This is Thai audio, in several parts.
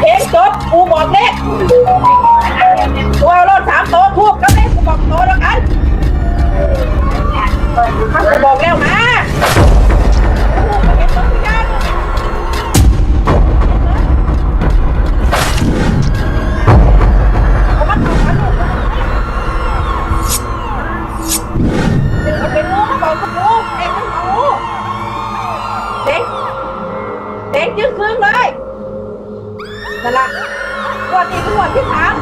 เพลงจบกูบอกเลขตัวรถสามโตทูบก็เลขกูบอกโตแล้วกันกูบอกแล้วมาเอาเป็นงูมาบอกกับงูเอ็งมันงูเด็กเด็กยืนครึ่งเลย นั่นละวันนี้คือวันที่สาม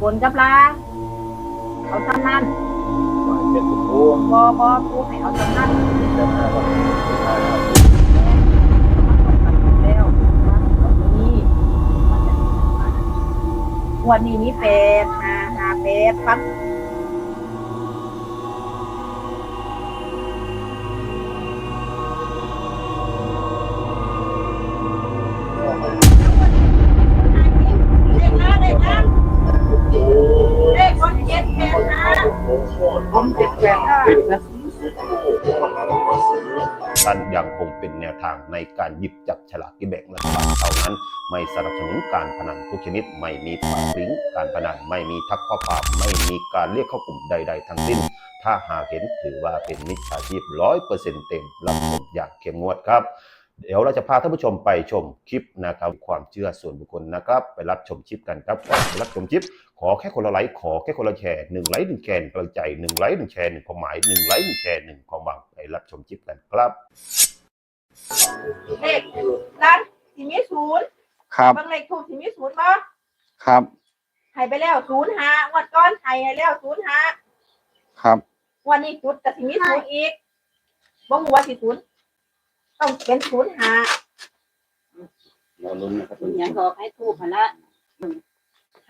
บนกับลาเอาซ้ำนั่นเป็นผู้บอบอผู้ให้เอาซ้ำนั่นจะมาว่าแล้วนี่วันนี้มีเป็ดหาหา เป็ดปั๊บ ท่านยังคงเป็นแนวทางในการหยิบจับฉลากกินแบ่งรัฐบาลเท่านั้น ไม่สนับสนุนการพนันทุกชนิด ไม่มีปากลิงการพนันไม่มีทักข้อความไม่มีการเรียกเข้ากลุ่มใด ๆ ทั้งสิ้น ถ้าหากเห็นถือว่าเป็นมิจฉาชีพร้อยเปอร์เซ็นต์เต็มรับชมอย่างเข้มงวดครับเดี๋ยวเราจะพาท่านผู้ชมไปชมคลิปนะครับความเชื่อส่วนบุคคลนะครับ ไปรับชมคลิปกันครับไปรับชมคลิป ขอแค่คนละไลค์ขอแค่คนละแชร์หนึ่งไลค์หนึ่งแชร์หนึ่งกำลังใจหนึ่งไลค์หนึ่งแชร์หนึ่งความหมายหนึ่งไลค์หนึ่งแชร์หนึ่งความหวังไปรับชมคลิปกันครับเลขร้านสิมีศูนย์ครับบางเลขถูกสิมีศูนย์บ่ครับให้ไปแล้วศูนย์หางวดก้อนให้ให้แล้วศูนย์หาครับวันนี้จุดแต่สิมีศูนย์อีกบ่ฮู้ว่าสิศูนย์ต้องเป็นศูนย์หาเราลุ้นนะครับ ยังก็ให้ทูบพละ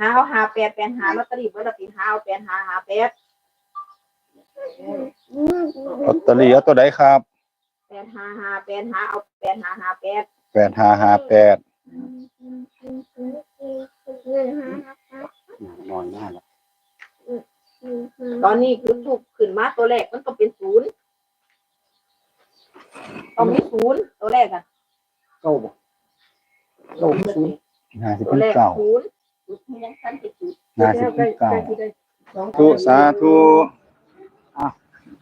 หาเอาหาแปดแปดหาลอตเตอรี่เบอร์ละปีหาเอาแปดหาหาแปดลอตเตอรี่เอาตัวใดครับแปดหาหาแปดหาเอาแปดหาหาแปดแปดห้าห้าแปดน้อยมากแล้วตอนนี้คือถูกขึ้นมาตัวแรกมันก็เป็นศูนย์ต้องมีศูนย์ตัวแรกอะเก้าบ่เก้าศูนย์ห้าสิบตัวแรกเก้าศูนย์ จุดให้ยังสั้นติดจุดห้าสิบเก้าสองธุสาธุ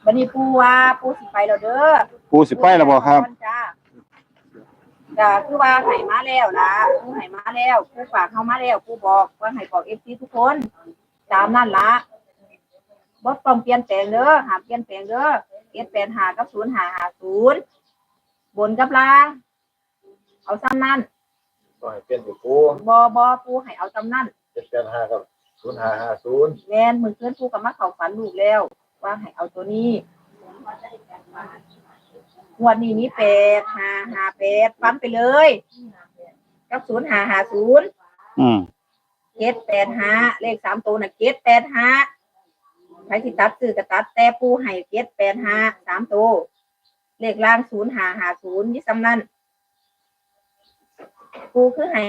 วันนี้ปูว่าปูสิไปแล้วเด้อปูสิไปแล้วบ่ครับจ้าจ้าคือว่าให้มาแล้วนะปูให้มาแล้วปูฝากเข้ามาแล้วปูบอกว่าให้บอกเอฟซีทุกคน ตามนั่นละบ่ต้องเปลี่ยนแปลงเด้อหามเปลี่ยนแปลงเด้อเอฟแปดหากับศูนย์หาหาศูนย์บนกับล่างเอาซ้ำนั่น ก็ให้เป็นอยู่ปูบอบอปูให้เอาซ้ำนั่นเจ็ดแปดห้ากับศูนย์ห้าห้าศูนย์แม่นมือเพื่อนปูกับมาเข้าฝันลูกแล้ว ว่าให้เอาตัวนี้งวดนี้มีแปดหาหาแปดฟันไปเลยกับศูนย์หาหาศูนย์อืมเจ็ดแปดห้าเลขสามตัวน่ะเจ็ดแปดห้าใครที่ตัดซื้อก็ตัดแต่ปูให้เจ็ดแปดห้าสามตัวเลขล่างศูนย์หาหาศูนย์ยี่สำนัน ปูคือให้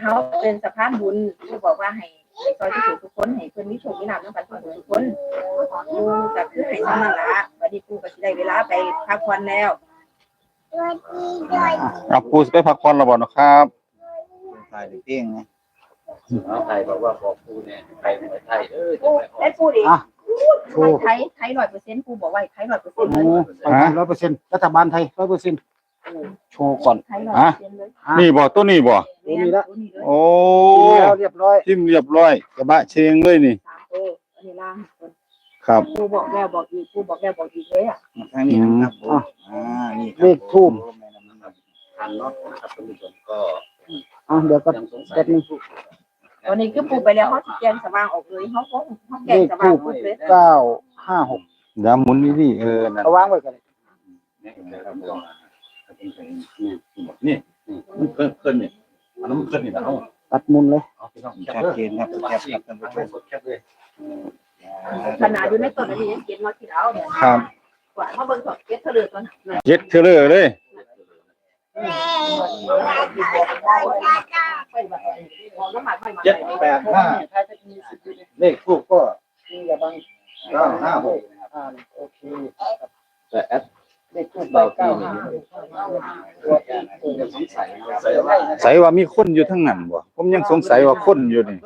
เขาเป็นสะพานบุญปูบอกว่าให้ให้ซอยที่ถูกทุกคนให้เพื่อนมีโชคมีลาภน้ำกันทุกคนปูก็คือให้สำนันละวันนี้ปูก็สิได้เวลาไปพักผ่อนแล้วเอาปูสิไปพักผ่อนแล้วบ่เนาะครับไทยเพ่งไงเอาไทยบอกว่าบอกปูเนี่ยไทยไม่ไทยเออจะปูไปออได้กปูดิอะโชว์ไทยไทยร้อยเปอร์เซ็นต์ปูบอกว่าไทยร้อยเปอร์เซ็นต์เลยร้อยเปอร์เซ็นต์รัฐบาลไทยร้อยเปอร์เซ็นต์ โชว์ก่อนไทยร้อยเปอร์เซ็นต์เลยนี่บ่ตัวนี้บ่ตัวนี้ละ ตัวนี้เลยโอ้แล้วเรียบร้อยทิมเรียบร้อยกระบะเชงเลยนี่ สามตัวอันนี้ล่างครับปูบอกแล้วบอกอีกปูบอกแล้วบอกอีกเลยอะทางนี้นะครับผมอะอ่านี่เลขทูบทันเนาะนะครับท่านผู้ชมก็อะเดี๋ยวก็ยังสงสัยแป๊บนึงตอนนี้คือปูไปแล้วเขาสิแกงสว่างออกเลยเขาคงเขาแกเลงขสว่างทูบหมดเลยเก้าห้าหกดาหมุนนี่ดิเออนั่นเอาวางไว้กันเนี่ยนะครับผม นี่มันเคลื่อนเคลื่อนนี่อันนั้นมันเคลื่อนนี่นะเอาตัดมุนเลยเอาพี่น้องชัดเจนครับแคบครับท่านผู้ชมสดแคบเลยขนาดอยู่ในต้นอันนี้ยังเก็บมาคิดเอาเนี่ยครับกว่าเขาเบิ่งสดเก็บเถลือก่อนเจ็ดเทเลอร์เลยเเจ็ดแปดห้าเลขทูกก็เก้าห้าหกโอเคแต่แอดเลขทูกเบาที่เก้านี่ห้ายังสงสัย ใส่ว่ามีคนอยู่ทั้งนั้นบ่ผมยังสงสัยว่าคนอยู่นี่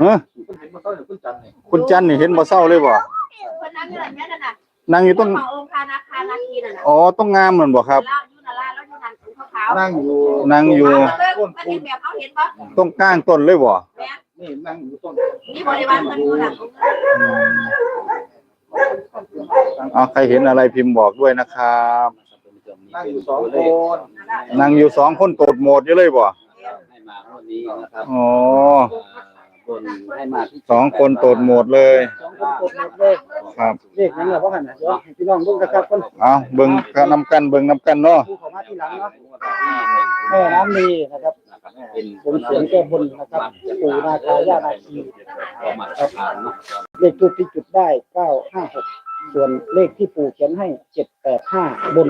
เฮ้คุณจันนี่เห็นบ่เศร้าเลยบ่คนนั่งอยู่ไหนแม่นั่นน่ะนั่งอยู่ตรงขององค์คานาคานาคีนั่นน่ะอ๋อตรงงามนั่นบ่ครับแล้วอยู่นาราแล้วอยู่นั่นสีขาวนั่งอยู่นั่งอยู่มันเห็นแบบเขาเห็นปะตรงกลางต้นเลยบ่แม่นี่นั่งอยู่ต้นนี่บริวารมันอยู่หลังเอาใครเห็นอะไรพิมพ์บอกด้วยนะครับ นั่งอยู่สองคนนั่งอยู่สองคนโตดโหมดอยู่เลยบ่ให้มาวันนี้นะครับอ๋อบนให้มาที่สองคนโตดโหมดเลย สองคนกดหมดเลยครับเลขนั้นแหละพ่อหันเดี๋ยวพี่น้องเบิ่งนะครับคนเอาเบิ่งกันนำกันเบิ่งนำกันเนาะผู้เข้ามาที่หลังเนาะแม่น้ำนีนะครับเป็นบนเสียงแก้บนนะครับปู่นาคาย่านาคีพอมาสะพานเนาะเลขทูปที่จุดได้เก้าห้าหกส่วนเลขที่ปู่เขียนให้เจ็ดแปดห้าบน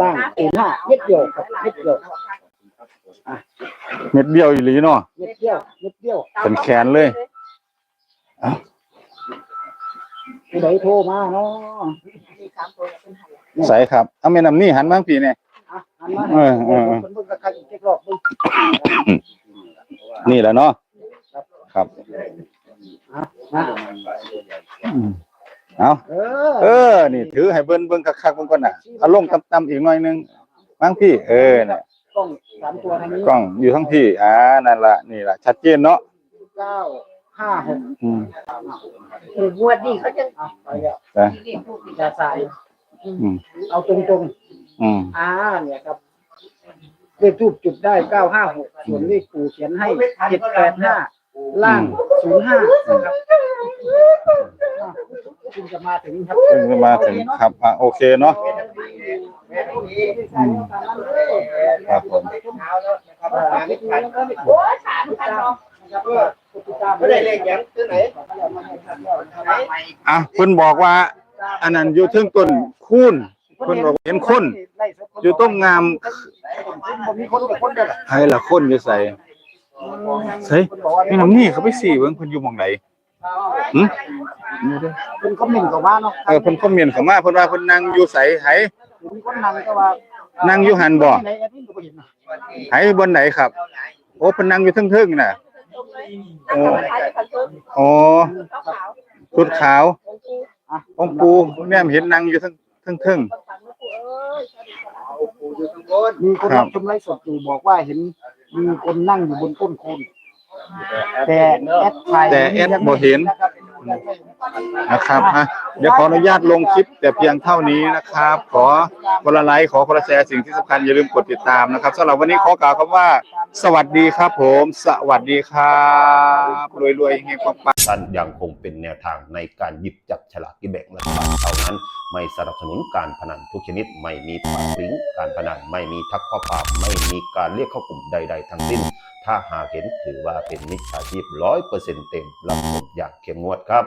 ล่างศูนย์ห้าเม็ดเดียวครับเม็ดเดียวเม็ดเดียวอีหลีเนาะเม็ดเดียวเม็ดเดียวเป็นแขนเลยผู้ใดโทรมาเนาะใส่ครับเอาแม่น้ำนี่หันมาทางพี่เนี่ยอะหันมาเออเออเออเพิ่นเบิ่งกระคักอีกเจ็ดรอบเบิ่งนี่แหละเนาะครับนะอืม เอาเออเออ นี่ถือให้เบิ่นเบิ่งคักๆเบิ่งก่อนน่ะเอาลงต่ำๆอีกหน่อยนึงบางพี่เออน่ะกล้องสามตัวทางนี้กล้องอยู่ทั้งพี่อ่านั่นล่ะนี่ล่ะชัดเจนเนาะเก้าห้าหกอืมงวดนี้เขาจะอะไปแล้วไปอย่าสายอืมเอาตรงอืมๆอ่าเนี่ยครับเลขทูปจุดได้เก้าห้าหกส่วนเลขปู่เขียนให้เจ็ดแปดห้าล่างศูนย์ห้านะครับอะ คุณจะมาถึงครับเพิ่งจะมาถึงครับอะโอเคเนาะ อืมครับผม โอ้ยสามพันเนาะไม่ได้เลขยังที่ไหนอะเพิ่นบอกว่า อันนั้นอยู่เทึงต้นคูนเพิ่นบอกเห็นคนอยู่ต้นงามผมมีคนกับคนเดียวใครล่ะคนอยู่ใส่ใส่แม่น้ำนี่เขาไปสี่เบิ่งเพิ่นอยู่หม่องไหน หึเป็นคอมเมนต์เข้ามาเนาะเออเพิ่นคอมเมนต์เข้ามาเพิ่นว่าเพิ่นนั่งอยู่ไสไผมีคนนั่งก็ว่านั่นั่งอยู่หันบ่ในแอดมินก็บ่เห็นนะไผบนไหนครับ โอ้เพิ่นนั่งอยู่เทึงๆน่ะตั้งแต่วันท้ายจะพันเพิ่มอ๋อขาวชุดขาวๆองค์ปูองค์ปูเนี่ยเห็นนั่งอยู่เทึงเทึงมีคนครับรับชมไลฟ์สดอยู่บอกว่าเห็นมีคนนั่งอยู่บนต้นโคน แต่แอดไทยแต่แอดบ่เห็นนะครับนะครับอะเดี๋ยวขออนุญาตลงคลิปแต่เพียงเท่านี้นะครับ ขอคนละไลค์ขอคนละแชร์สิ่งที่สำคัญอย่าลืมกดติดตามนะครับสำหรับวันนี้ขอกล่าวคำว่า สวัสดีครับผม สวัสดีครับรวยๆเฮงๆปังๆท่านยังคงเป็นแนวทางในการหยิบจับฉลากกินแบ่งรัฐบาลเท่านั้น ไม่สนับสนุนการพนันทุกชนิดไม่มีปากลิงการพนันไม่มีทักข้อความไม่มีการเรียกเข้ากลุ่มใด ๆ ทั้งสิ้น ถ้าหากเห็นถือว่าเป็นมิจฉาชีพร้อยเปอร์เซ็นต์เต็มรับชมอย่างเข้มงวดครับ